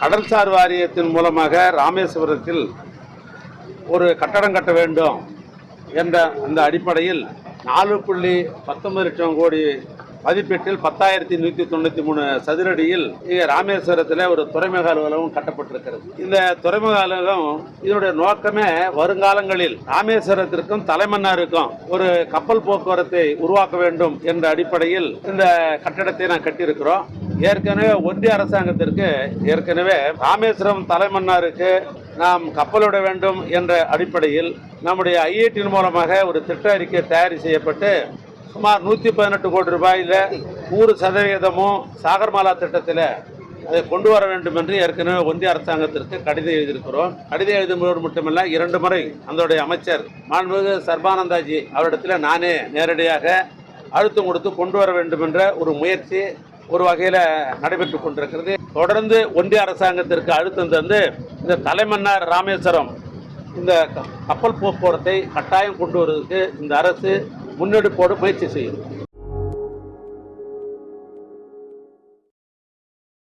கடல்சார் வாரியத்தின் மூலமாக ராமேஸ்வரத்தில் ஒரு கட்டடம் கட்ட வேண்டும் என்ற அந்த அடிப்படையில் நாலு புள்ளி பத்தொன்பது லட்சம் கோடி மதிப்பீட்டில் பத்தாயிரத்தி நூற்றி தொண்ணூற்றி மூணு சதுரடியில் இங்கே ராமேஸ்வரத்தில் ஒரு துறைமுக அலுவலகம் கட்டப்பட்டிருக்கிறது. இந்த துறைமுக அலுவலகம் இதனுடைய நோக்கமே வருங்காலங்களில் ராமேஸ்வரத்திற்கும் தலைமன்னாருக்கும் ஒரு கப்பல் போக்குவரத்தை உருவாக்க வேண்டும் என்ற அடிப்படையில் இந்த கட்டடத்தை நான் கட்டியிருக்கிறோம். ஏற்கனவே ஒன்றிய அரசாங்கத்திற்கு ஏற்கனவே ராமேஸ்வரம் தலைமன்னாருக்கு நாம் கப்பலிட வேண்டும் என்ற அடிப்படையில் நம்முடைய ஐஐடியின் மூலமாக ஒரு திட்ட அறிக்கை தயார் செய்யப்பட்டு சுமார் நூற்றி பதினெட்டு கோடி ரூபாயில் நூறு சதவீதமும் சாகர்மாலா திட்டத்தில் அதை கொண்டு வர வேண்டும் என்று ஏற்கனவே ஒன்றிய அரசாங்கத்திற்கு கடிதம் எழுதியிருக்கிறோம். கடிதம் எழுதும்போது மட்டுமல்ல இரண்டு முறை அதனுடைய அமைச்சர் மாண்புமிகு சர்பானந்தாஜி அவரிடத்தில் நானே நேரடியாக அழுத்தம் கொடுத்து கொண்டு வர வேண்டும் என்ற ஒரு முயற்சி ஒரு வகையில் நடைபெற்று கொண்டிருக்கிறது. தொடர்ந்து ஒன்றிய அரசாங்கத்திற்கு அழுத்தம் தந்து இந்த தலைமன்னார் ராமேஸ்வரம் இந்த கப்பல் போக்குவரத்தை கட்டாயம் கொண்டு வருவதற்கு இந்த அரசு முன்னெடுப்போடு முயற்சி செய்யும்.